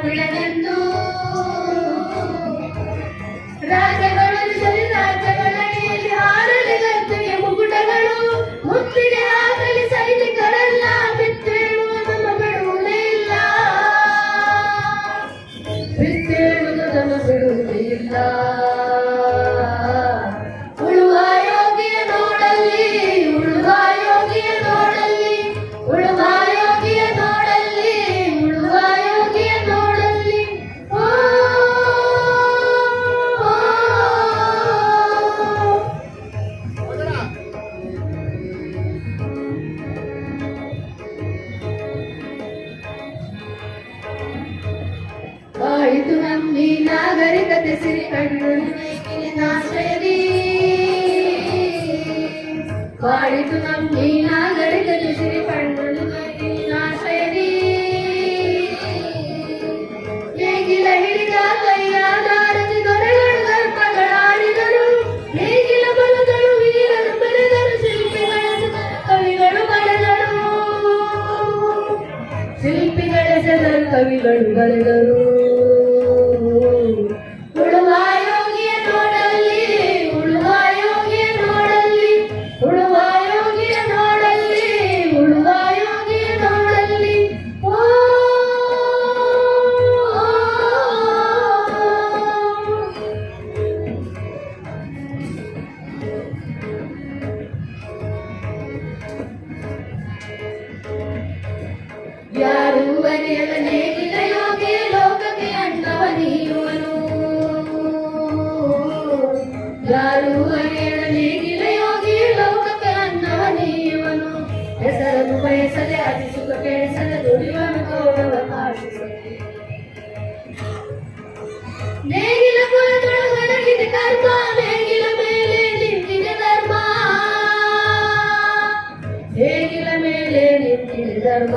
cuidando. ಕಣ್ಣುನಾಶರಿ ಬಾಳಿತು ನಮ್ಮ ನಾಗರಿ ಕಲಿಸಿರಿ ಕಣ್ಣು ನಾಶರಿ ಹೇಗಿಲ್ಲ ಹಿಡಿದ ಕೈಯಾದಾರದಿ ದೊರೆಗಳು ಗರ್ಭಗಳಾಡಿದರು ಹೇಗಿಲ್ಲ ಬಲದರು ವೀರರು ಬೆಳೆದರು ಶಿಲ್ಪಿಗಳ ಕವಿಗಳು ಬರೆದರು ಶಿಲ್ಪಿಗಳ ಕವಿಗಳು ಬರೆದರು. ನೇಗಿಲ ಕುಲದೊಳಗಡಗಿದ ಕರ್ಮ ನೇಗಿಲ ಮೇಲೆ ನಿಂತಿದೆ ಧರ್ಮ ನೇಗಿಲ ಮೇಲೆ ನಿಂತಿದೆ ಧರ್ಮ